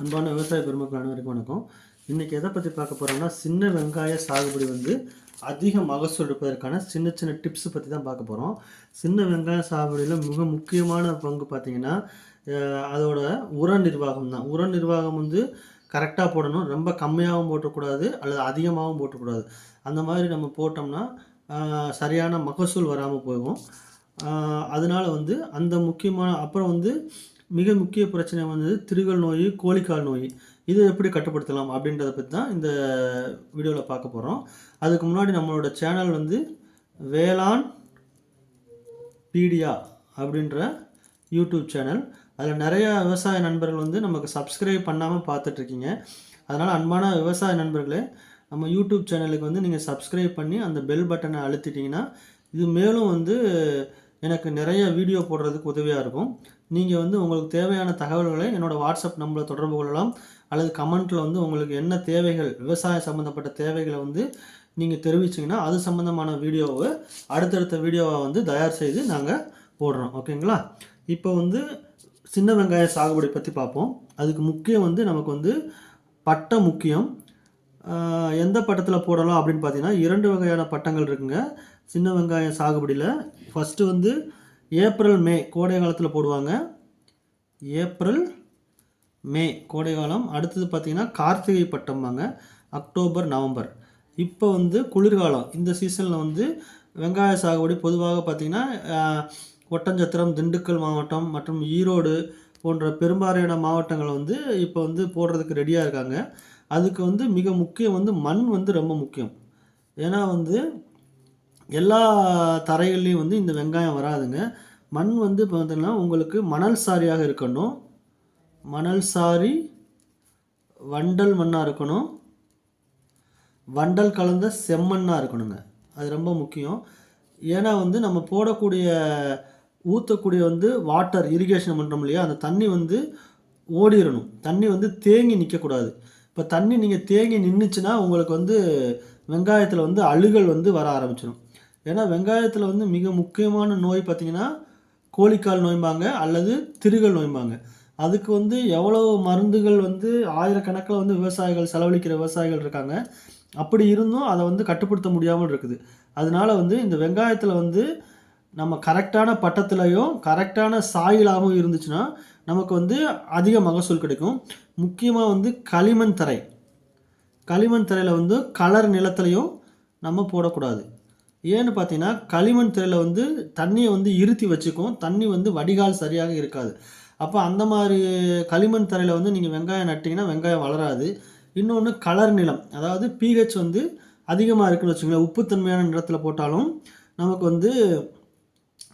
அன்பான விவசாய பெருமக்கள் அனைவருக்கும் வணக்கம். இன்றைக்கி எதை பற்றி பார்க்க போகிறோம்னா சின்ன வெங்காய சாகுபடி வந்து அதிக மகசூல் எடுப்பதற்கான சின்ன சின்ன டிப்ஸ் பற்றி தான் பார்க்க போகிறோம் சின்ன வெங்காய சாகுபடியில் மிக முக்கியமான பங்கு பார்த்திங்கன்னா அதோட உர நிர்வாகம் தான். உர நிர்வாகம் வந்து கரெக்டாக போடணும். ரொம்ப கம்மியாகவும் போட்டக்கூடாது அல்லது அதிகமாகவும் போட்டக்கூடாது. அந்த மாதிரி நம்ம போட்டோம்னா சரியான மகசூல் வராமல் போகும். அதனால் அதனால வந்து அந்த முக்கியமான அப்புறம் வந்து மிக முக்கிய பிரச்சனை வந்து திருகல் நோய் கோழிக்கால் நோய். இதை எப்படி கட்டுப்படுத்தலாம் அப்படின்றத பற்றி தான் இந்த வீடியோவில் பார்க்க போகிறோம் அதுக்கு முன்னாடி நம்மளோட சேனல் வந்து வேளாண் பீடியா அப்படின்ற யூடியூப் சேனல். அதில் நிறையா விவசாய நண்பர்கள் வந்து நமக்கு சப்ஸ்கிரைப் பண்ணாமல் பார்த்துட்ருக்கீங்க அதனால் அன்பான விவசாய நண்பர்களே நம்ம யூடியூப் சேனலுக்கு வந்து நீங்கள் சப்ஸ்கிரைப் பண்ணி அந்த பெல் பட்டனை அழுத்திட்டிங்கன்னா இது மேலும் வந்து எனக்கு நிறைய வீடியோ போடுறதுக்கு உதவியாக இருக்கும். நீங்கள் வந்து உங்களுக்கு தேவையான தகவல்களை என்னோடய வாட்ஸ்அப் நம்பரில் தொடர்பு கொள்ளலாம். அல்லது கமெண்ட்டில் வந்து உங்களுக்கு என்ன தேவைகள் விவசாயம் சம்மந்தப்பட்ட தேவைகளை வந்து நீங்கள் தெரிவிச்சிங்கன்னா அது சம்மந்தமான வீடியோவை அடுத்தடுத்த வீடியோவை வந்து தயார் செய்து நாங்கள் போடுறோம். ஓகேங்களா? இப்போ வந்து சின்ன வெங்காய சாகுபடி பற்றி பார்ப்போம். அதுக்கு முக்கியம் வந்து நமக்கு வந்து பட்டம் முக்கியம். எந்த பட்டத்தில் போடலாம் அப்படின்னு பார்த்தீங்கன்னா இரண்டு வகையான பட்டங்கள் இருக்குங்க. சின்ன வெங்காயம் சாகுபடியில் ஃபஸ்ட்டு வந்து ஏப்ரல் மே கோடை காலத்தில் போடுவாங்க. ஏப்ரல் மே கோடை காலம். அடுத்தது பார்த்திங்கன்னா கார்த்திகை பட்டம்பாங்க. October November. இப்போ வந்து குளிர்காலம். இந்த சீசனில் வந்து வெங்காய சாகுபடி பொதுவாக பார்த்திங்கன்னா ஒட்டஞ்சத்திரம் திண்டுக்கல் மாவட்டம் மற்றும் ஈரோடு போன்ற பெரும்பாலான மாவட்டங்கள் வந்து இப்போ வந்து போடுறதுக்கு ரெடியாக இருக்காங்க. அதுக்கு வந்து மிக முக்கியம் வந்து மண் வந்து ரொம்ப முக்கியம். ஏன்னா வந்து எல்லா தரைகள்லேயும் வந்து இந்த வெங்காயம் வராதுங்க. மண் வந்து பார்த்தீங்கன்னா உங்களுக்கு மணல் சாரியாக இருக்கணும். மணல் சாரி வண்டல் மண்ணாக இருக்கணும். வண்டல் கலந்த செம்மண்ணாக இருக்கணுங்க. அது ரொம்ப முக்கியம். ஏன்னா வந்து நம்ம போடக்கூடிய ஊற்றக்கூடிய வந்து வாட்டர் இரிகேஷன் பண்ணுறோம் இல்லையா? அந்த தண்ணி வந்து ஓடிடணும் தண்ணி வந்து தேங்கி நிற்கக்கூடாது இப்போ தண்ணி நீங்கள் தேங்கி நின்றுச்சுன்னா உங்களுக்கு வந்து வெங்காயத்தில் வந்து அழுகல் வந்து வர ஆரம்பிச்சிடும் ஏன்னா வெங்காயத்தில் வந்து மிக முக்கியமான நோய் பார்த்திங்கன்னா கோழிக்கால் நோய்பாங்க அல்லது திருகல் நோய்பாங்க அதுக்கு வந்து எவ்வளோ மருந்துகள் வந்து ஆயிரக்கணக்கில் வந்து விவசாயிகள் செலவழிக்கிற விவசாயிகள் இருக்காங்க. அப்படி இருந்தும் அதை வந்து கட்டுப்படுத்த முடியாமல் இருக்குது. அதனால வந்து இந்த வெங்காயத்தில் வந்து நம்ம கரெக்டான பட்டத்துலையும் கரெக்டான சாயிலாகவும் இருந்துச்சுன்னா நமக்கு வந்து அதிக மகசூல் கிடைக்கும். முக்கியமாக வந்து களிமண் தரை. களிமண் தரையில் வந்து கலர் நிலத்துலையும் நம்ம போடக்கூடாது. ஏன்னு பார்த்தீங்கன்னா களிமண் திரையில் வந்து தண்ணியை வந்து இருத்தி வச்சுக்கும். தண்ணி வந்து வடிகால் சரியாக இருக்காது. அப்போ அந்த மாதிரி களிமண் தரையில் வந்து நீங்கள் வெங்காயம் நட்டிங்கன்னா வெங்காயம் வளராது. இன்னொன்று கலர் நிலம். அதாவது பிஹெச் வந்து அதிகமாக இருக்குன்னு வச்சுக்கோங்களேன். உப்புத்தன்மையான நிலத்தில் போட்டாலும் நமக்கு வந்து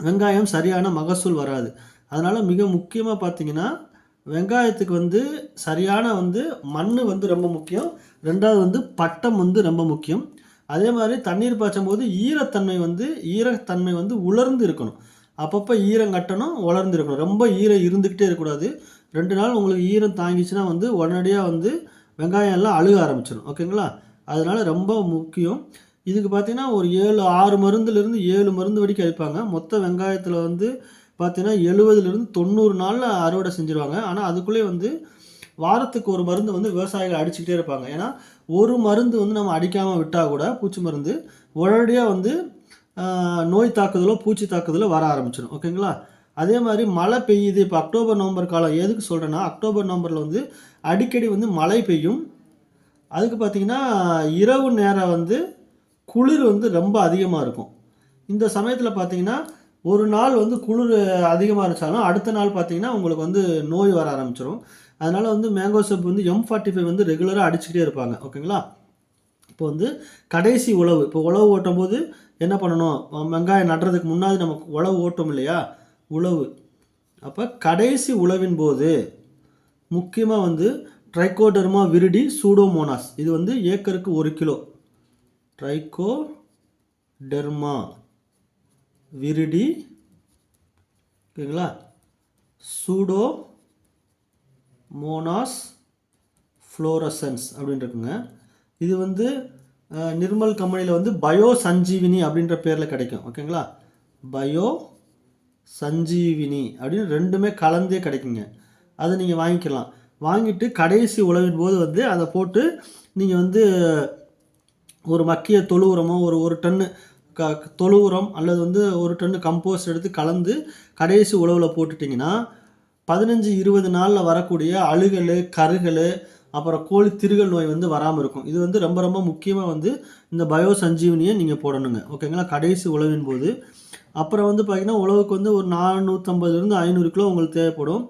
வெங்காயம் சரியான மகசூல் வராது. அதனால் மிக முக்கியமாக பார்த்தீங்கன்னா வெங்காயத்துக்கு வந்து சரியான வந்து மண் வந்து ரொம்ப முக்கியம். ரெண்டாவது வந்து பட்டம் வந்து ரொம்ப முக்கியம். அதே மாதிரி தண்ணீர் பாய்ச்சும் போது ஈரத்தன்மை வந்து ஈரத்தன்மை வந்து உலர்ந்து இருக்கணும். அப்பப்போ ஈரம் கட்டணும் உலர்ந்து இருக்கணும். ரொம்ப ஈரம் இருந்துக்கிட்டே இருக்கக்கூடாது. ரெண்டு நாள் உங்களுக்கு ஈரம் தாங்கிச்சுன்னா வந்து உடனடியாக வந்து வெங்காயம் எல்லாம் அழுக ஆரம்பிச்சிடும் ஓகேங்களா? அதனால் ரொம்ப முக்கியம். இதுக்கு பார்த்தீங்கன்னா ஒரு ஏழு ஆறு மருந்துலேருந்து ஏழு மருந்து வரைக்கும் அடிப்பாங்க. மொத்த வெங்காயத்தில் வந்து பார்த்திங்கன்னா எழுபதுலேருந்து தொண்ணூறு நாளில் அறுவடை செஞ்சுருவாங்க. ஆனால் அதுக்குள்ளே வந்து வாரத்துக்கு ஒரு மருந்து வந்து விவசாயிகள் அடிச்சுக்கிட்டே இருப்பாங்க. ஏன்னா ஒரு மருந்து வந்து நம்ம அடிக்காமல் விட்டால் கூட பூச்சி மருந்து உடனடியாக வந்து நோய் தாக்குதலோ பூச்சி தாக்குதலோ வர ஆரம்பிச்சிடும் ஓகேங்களா? அதே மாதிரி மழை பெய்யுது. இப்போ அக்டோபர் நவம்பர் காலம் எதுக்கு சொல்கிறேன்னா அக்டோபர் நவம்பரில் வந்து அடிக்கடி வந்து மழை பெய்யும். அதுக்கு பார்த்தீங்கன்னா இரவு நேரம் வந்து குளிர் வந்து ரொம்ப அதிகமாக இருக்கும். இந்த சமயத்தில் பார்த்தீங்கன்னா ஒரு நாள் வந்து குளிர் அதிகமாக இருந்துச்சாலும் அடுத்த நாள் பார்த்திங்கன்னா உங்களுக்கு வந்து நோய் வர ஆரம்பிச்சிடும் அதனால் வந்து மேங்கோ சோப் வந்து எம் ஃபார்ட்டி ஃபைவ் வந்து ரெகுலராக அடிச்சுக்கிட்டே இருப்பாங்க. ஓகேங்களா இப்போ வந்து கடைசி உழவு. இப்போ உழவு ஓட்டும் போது என்ன பண்ணணும்? வெங்காயம் நடுறதுக்கு முன்னாடி நமக்கு உழவு ஓட்டும் இல்லையா? உழவு. அப்போ கடைசி உழவின் போது முக்கியமாக வந்து ட்ரைகோடர்மா விரிடி சூடோமோனாஸ் இது வந்து ஏக்கருக்கு ஒரு கிலோ. ட்ரைகோடெர்மா விரிடி ஓகேங்களா? சூடோ மோனாஸ் ஃப்ளோரசன்ஸ் அப்படின்னு இருக்குங்க இது வந்து நிர்மல் கம்பெனியில் வந்து பயோ சஞ்சீவினி அப்படின்ற பேரில் கிடைக்கும். ஓகேங்களா பயோ சஞ்சீவினி அப்படின்னு ரெண்டுமே கலந்தே கிடைக்குங்க. அதை நீங்கள் வாங்கிக்கலாம். வாங்கிட்டு கடைசி உழவின் போது வந்து அதை போட்டு நீங்கள் வந்து ஒரு மக்கிய தொழு உரமோ ஒரு ஒரு டன்னு க தொழு உரம் அல்லது வந்து ஒரு டன்னு கம்போஸ்ட் எடுத்து கலந்து கடைசி உழவில் போட்டுட்டிங்கன்னா பதினஞ்சு இருபது நாளில் வரக்கூடிய அழுகல் கருகல் அப்புறம் கோழி திருகல் நோய் வந்து வராமல் இருக்கும். இது வந்து ரொம்ப ரொம்ப முக்கியமாக வந்து இந்த பயோ சஞ்சீவனியை நீங்கள் போடணுங்க. ஓகேங்களா? கடைசி உழவின் போது. அப்புறம் வந்து பார்த்திங்கன்னா உழவுக்கு வந்து ஒரு நானூற்றம்பதுலேருந்து ஐநூறு கிலோ உங்களுக்கு தேவைப்படும்.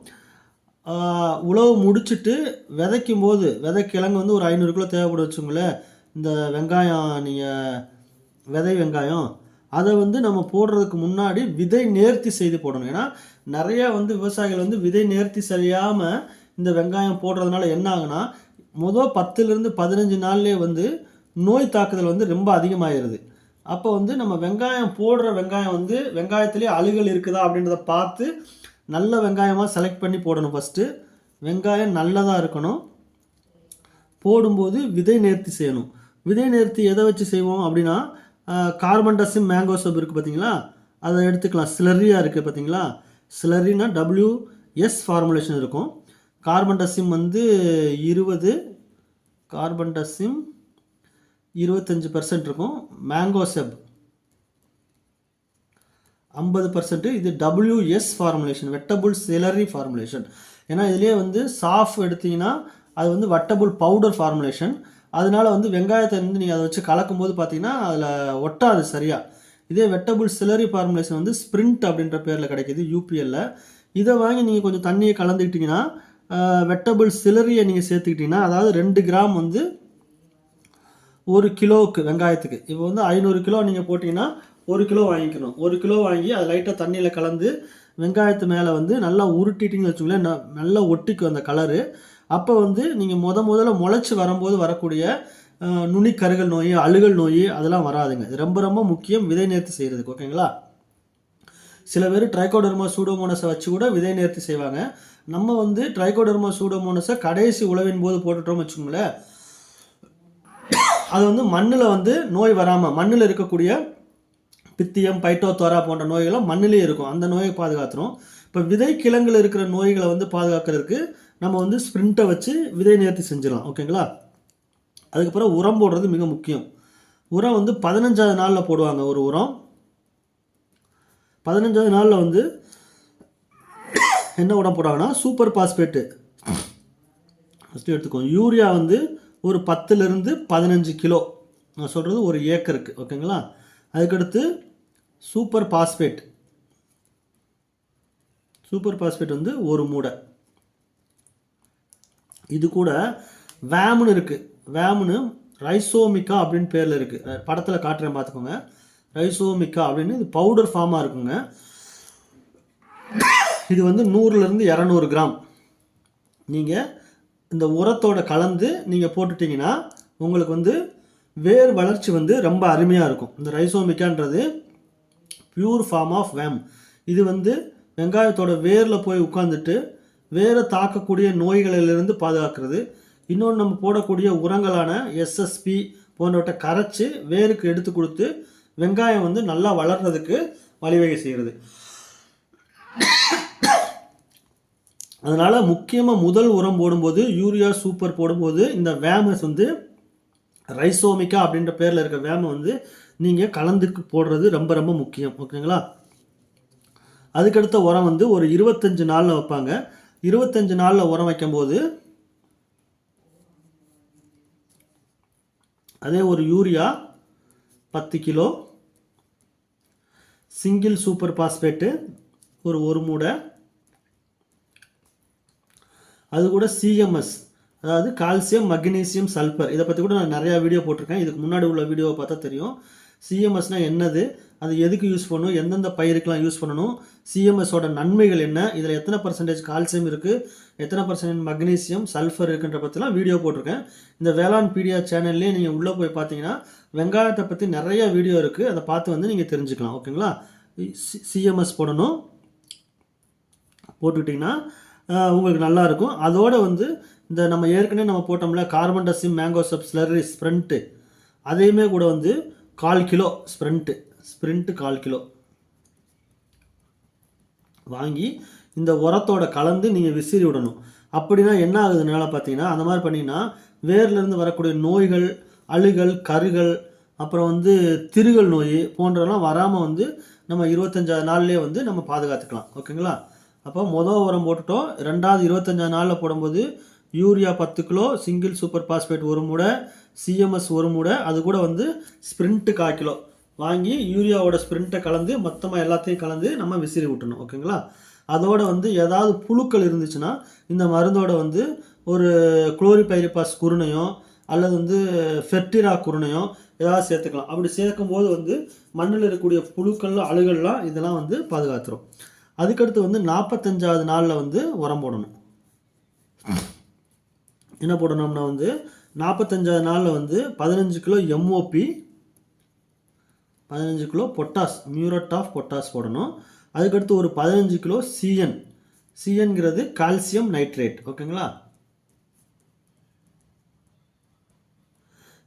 உழவு முடிச்சுட்டு விதைக்கும் போது விதை கிழங்கு வந்து ஒரு ஐநூறு கிலோ தேவைப்படும் வச்சுங்களேன் இந்த வெங்காயம் நீங்கள் விதை வெங்காயம் அதை வந்து நம்ம போடுறதுக்கு முன்னாடி விதை நேர்த்தி செய்து போடணும். ஏன்னா நிறையா வந்து விவசாயிகள் வந்து விதை நேர்த்தி செய்யாமல் இந்த வெங்காயம் போடுறதுனால என்ன ஆகுனா மொதல் பத்துலேருந்து பதினஞ்சு நாள்லேயே வந்து நோய் தாக்குதல் வந்து ரொம்ப அதிகமாகிடுது அப்போ வந்து நம்ம வெங்காயம் போடுற வெங்காயம் வந்து வெங்காயத்துலேயே அழுகல் இருக்குதா அப்படின்றத பார்த்து நல்ல வெங்காயமாக செலக்ட் பண்ணி போடணும் ஃபஸ்ட்டு வெங்காயம் நல்லதாக இருக்கணும். போடும்போது விதை நேர்த்தி செய்யணும். விதை நேர்த்தி எதை வச்சு செய்வோம் அப்படின்னா கார்பன் மேங்கோ சோப் இருக்குது பார்த்தீங்களா அதை எடுத்துக்கலாம். ஸ்லரியாக இருக்குது பார்த்தீங்களா ஸ்லரினா டபிள்யூ எஸ் ஃபார்முலேஷன் இருக்கும். கார்பன்டசிம் வந்து இருபது கார்பன்டசிம் இருபத்தஞ்சி பர்சன்ட் இருக்கும். மேங்கோ செப் ஐம்பது பர்சன்ட் இது WS formulation wettable slurry formulation ஏன்னா இதுலேயே வந்து சாஃப் எடுத்தீங்கன்னா அது வந்து வட்டபுள் பவுடர் ஃபார்முலேஷன் அதனால வந்து வெங்காயத்தை வந்து நீங்கள் அதை வச்சு கலக்கும் போது பார்த்தீங்கன்னா அதில் ஒட்டாது சரியாக இதே வெட்டபுள் சிலரி ஃபார்முலேஷன் வந்து ஸ்ப்ரிண்ட் அப்படின்ற பேரில் கிடைக்கிது யூபிஎல்ல இதை வாங்கி நீங்கள் கொஞ்சம் தண்ணியை கலந்துக்கிட்டிங்கன்னா வெட்டபுள் சிலரியை நீங்கள் சேர்த்துக்கிட்டிங்கன்னா அதாவது ரெண்டு கிராம் வந்து ஒரு கிலோவுக்கு வெங்காயத்துக்கு. இப்போ வந்து ஐநூறு கிலோ நீங்கள் போட்டிங்கன்னா ஒரு கிலோ வாங்கிக்கணும். ஒரு கிலோ வாங்கி அது லைட்டாக தண்ணியில் கலந்து வெங்காயத்து மேலே வந்து நல்லா உருட்டிட்டிங்கன்னு வச்சுக்கோங்களேன் நல்லா ஒட்டிக்கும் அந்த கலரு அப்போ வந்து நீங்கள் முத முதல்ல முளைச்சி வரும்போது வரக்கூடிய நுனிக்கருகள் நோய் அழுகல் நோய் அதெல்லாம் வராதுங்க. இது ரொம்ப ரொம்ப முக்கியம். விதை நேர்த்தி செய்கிறதுக்கு ஓகேங்களா? சில பேர் ட்ரைகோடர்மா சூடோமோனஸை வச்சு கூட விதை நேர்த்தி செய்வாங்க. நம்ம வந்து ட்ரைகோடர்மா சூடோமோனஸை கடைசி உழவின் போது போட்டுட்டோம்னு வச்சுக்கோங்களேன். அது வந்து மண்ணில் வந்து நோய் வராமல் மண்ணில் இருக்கக்கூடிய பித்தியம் பைட்டோத்தோரா போன்ற நோய்களும் மண்ணிலே இருக்கும். அந்த நோயை பாதுகாத்துரும். இப்போ விதை கிழங்குல இருக்கிற நோய்களை வந்து பாதுகாக்கிறதுக்கு நம்ம வந்து ஸ்ப்ரிண்ட்டை வச்சு விதை நேர்த்தி செஞ்சிடலாம் ஓகேங்களா அதுக்கப்புறம் உரம் போடுறது மிக முக்கியம். உரம் வந்து பதினஞ்சாவது நாளில் போடுவாங்க ஒரு உரம். பதினஞ்சாவது நாளில் வந்து என்ன உரம் போடுவாங்கன்னா சூப்பர் பாஸ்பேட்டு ஃபஸ்ட்டு எடுத்துக்கோங்க. யூரியா வந்து ஒரு பத்துலேருந்து பதினஞ்சு கிலோ. நான் சொல்கிறது ஒரு ஏக்கருக்கு ஓகேங்களா அதுக்கடுத்து சூப்பர் பாஸ்பேட் சூப்பர் பாஸ்பேட் வந்து ஒரு மூடை. இது கூட வேம்னு இருக்குது வேம்னு ரைசோமிக்கா அப்படின்னு பேரில் இருக்குது படத்தில் காட்டுறேன் பார்த்துக்கோங்க ரைசோமிக்கா அப்படின்னு இது பவுடர் ஃபார்மாக இருக்குங்க. இது வந்து நூறுலேருந்து இரநூறு கிராம். நீங்கள் இந்த உரத்தோட கலந்து நீங்கள் போட்டுட்டிங்கன்னா உங்களுக்கு வந்து வேர் வளர்ச்சி வந்து ரொம்ப அருமையாக இருக்கும். இந்த ரைசோமிக்கான்றது பியூர் ஃபார்ம் ஆஃப் வேம். இது வந்து வெங்காயத்தோட வேரில் போய் உட்காந்துட்டு வேரை தாக்கக்கூடிய நோய்களிலிருந்து பாதுகாக்கிறது. இன்னொன்று நம்ம போடக்கூடிய உரங்களான எஸ்எஸ்பி போன்றவற்றை கரைச்சி வேருக்கு எடுத்து கொடுத்து வெங்காயம் வந்து நல்லா வளர்றதுக்கு வழிவகை செய்கிறது. அதனால் முக்கியமாக முதல் உரம் போடும்போது யூரியா சூப்பர் போடும்போது இந்த வேமஸ் வந்து ரைசோமிக்கா அப்படின்ற பேரில் இருக்க வேமை வந்து நீங்கள் கலந்துக்கு போடுறது ரொம்ப ரொம்ப முக்கியம். ஓகேங்களா? அதுக்கடுத்த உரம் வந்து ஒரு இருபத்தஞ்சு நாளில் வைப்பாங்க. இருபத்தஞ்சு நாளில் உரம் வைக்கும்போது அதே ஒரு யூரியா பத்து கிலோ சிங்கிள் சூப்பர் பாஸ்பேட்டு ஒரு ஒரு மூடை அது கூட சிஎம்எஸ் அதாவது கால்சியம் மக்னீசியம் சல்பர். இதை பற்றி கூட நான் நிறையா வீடியோ போட்டிருக்கேன். இதுக்கு முன்னாடி உள்ள வீடியோவை பார்த்தா தெரியும். சிஎம்எஸ்னால் என்னது? அது எதுக்கு யூஸ் பண்ணணும் எந்தெந்த பயிருக்கெலாம் யூஸ் பண்ணணும்? சிஎம்எஸோட நன்மைகள் என்ன? இதில் எத்தனை பர்சன்டேஜ் கால்சியம் இருக்குது எத்தனை பர்சன்டேஜ் மக்னீசியம் சல்ஃபர் இருக்குன்ற பற்றிலாம் வீடியோ போட்டிருக்கேன். இந்த வேளாண் பீடியா சேனல்லே நீங்கள் உள்ளே போய் பார்த்தீங்கன்னா வெங்காயத்தை பற்றி நிறைய வீடியோ இருக்குது அதை பார்த்து வந்து நீங்கள் தெரிஞ்சுக்கலாம். ஓகேங்களா சிஎம்எஸ் போடணும். போட்டுக்கிட்டிங்கன்னா உங்களுக்கு நல்லா இருக்கும். வந்து இந்த நம்ம ஏற்கனவே நம்ம போட்டோம்ல carbendazim mancozeb slurry sprint அதையுமே கூட வந்து கால் கிலோ ஸ்ப்ரிண்ட்டு ஸ்ப்ரிண்ட்டு கால் கிலோ. வாங்கி இந்த உரத்தோட கலந்து நீங்கள் விசிறி விடணும். அப்படின்னா என்ன ஆகுதுனால பார்த்தீங்கன்னா அந்த மாதிரி பண்ணிங்கன்னா வேர்லேருந்து வரக்கூடிய நோய்கள் அழுகல் கருகள் அப்புறம் வந்து திருகல் நோய் போன்றெல்லாம் வராமல் வந்து நம்ம இருபத்தஞ்சாவது நாள்லேயே வந்து நம்ம பாதுகாத்துக்கலாம். ஓகேங்களா? அப்போ மொதல் உரம் போட்டுட்டோம். ரெண்டாவது இருபத்தஞ்சாவது நாளில் போடும்போது யூரியா பத்து கிலோ சிங்கிள் சூப்பர் பாஸ்பேட் ஒரு மூடை சிஎம்எஸ் ஒரு மூடை அது கூட வந்து ஸ்ப்ரிண்ட்டு கால் கிலோ. வாங்கி யூரியாவோட ஸ்ப்ரிண்ட்டை கலந்து மொத்தமாக எல்லாத்தையும் கலந்து நம்ம விசிறி விட்டணும் ஓகேங்களா? அதோட வந்து ஏதாவது புழுக்கள் இருந்துச்சுன்னா இந்த மருந்தோட வந்து ஒரு குளோரிபைரிபாஸ் குருணையோ அல்லது வந்து ஃபெர்டிரா குருணையோ ஏதாவது சேர்த்துக்கலாம். அப்படி சேர்க்கும் போது வந்து மண்ணில் இருக்கக்கூடிய புழுக்கள் அழுகல்லாம் இதெல்லாம் வந்து பாதுகாத்துரும். அதுக்கடுத்து வந்து நாற்பத்தஞ்சாவது நாளில் வந்து உரம் போடணும். என்ன போடணும்னா வந்து நாற்பத்தஞ்சாவது நாளில் வந்து பதினஞ்சு கிலோ எம்ஓபி பதினஞ்சு kilo potash muriate of potash போடணும். அதுக்கடுத்து ஒரு பதினஞ்சு கிலோ சிஎன். சிஎன்கிறது கால்சியம் நைட்ரேட் ஓகேங்களா?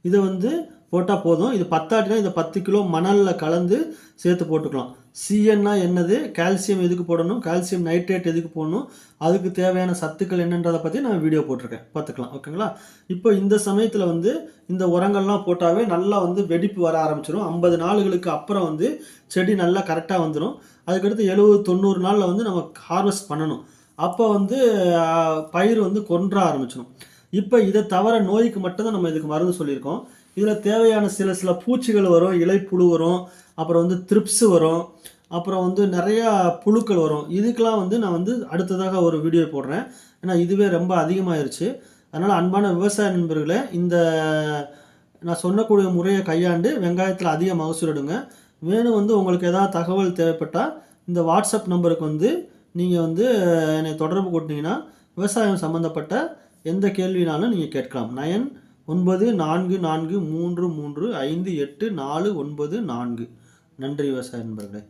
இதை வந்து போட்டால் போதும். இது பத்தாட்டினா இதை பத்து கிலோ மணலில் கலந்து சேர்த்து போட்டுக்கலாம். சிஎன்னா என்னது? கால்சியம் எதுக்கு போடணும்? கால்சியம் நைட்ரேட் எதுக்கு போடணும்? அதுக்கு தேவையான சத்துக்கள் என்னன்றதை பற்றி நான் வீடியோ போட்டிருக்கேன். பார்த்துக்கலாம். ஓகேங்களா? இப்போ இந்த சமயத்தில் வந்து இந்த உரங்கள்லாம் போட்டாவே நல்லா வந்து வெடிப்பு வர ஆரம்பிச்சிடும் ஐம்பது நாளுகளுக்கு அப்புறம் வந்து செடி நல்லா கரெக்டாக வந்துடும் அதுக்கடுத்து எழுபது தொண்ணூறு நாளில் வந்து நம்ம ஹார்வெஸ்ட் பண்ணணும். அப்போ வந்து பயிர் வந்து கொன்ற ஆரம்பிச்சிடும் இப்போ இதை தவிர நோய்க்கு மட்டும்தான் நம்ம இதுக்கு மருந்து சொல்லியிருக்கோம். இதில் தேவையான சில சில பூச்சிகள் வரும் இலைப்புழு வரும் அப்புறம் வந்து த்ரிப்ஸ் வரும் அப்புறம் வந்து நிறையா புழுக்கள் வரும். இதுக்கெலாம் வந்து நான் வந்து அடுத்ததாக ஒரு வீடியோ போடுறேன். ஏன்னா இதுவே ரொம்ப அதிகமாயிருச்சு. அதனால் அன்பான விவசாய நண்பர்களே இந்த நான் சொன்னக்கூடிய முறையை கையாண்டு வெங்காயத்தில் அதிக மகசூல் எடுங்க வேணும் வந்து உங்களுக்கு எதாவது தகவல் தேவைப்பட்டால் இந்த வாட்ஸ்அப் நம்பருக்கு வந்து நீங்கள் வந்து என்னை தொடர்பு கொட்டினீங்கன்னா விவசாயம் சம்மந்தப்பட்ட எந்த கேள்வினாலும் நீங்கள் கேட்கலாம். நயன் ஒன்பது நான்கு நான்கு மூன்று மூன்று ஐந்து எட்டு நாலு ஒன்பது நான்கு. நன்றி விவசாய நண்பர்களே.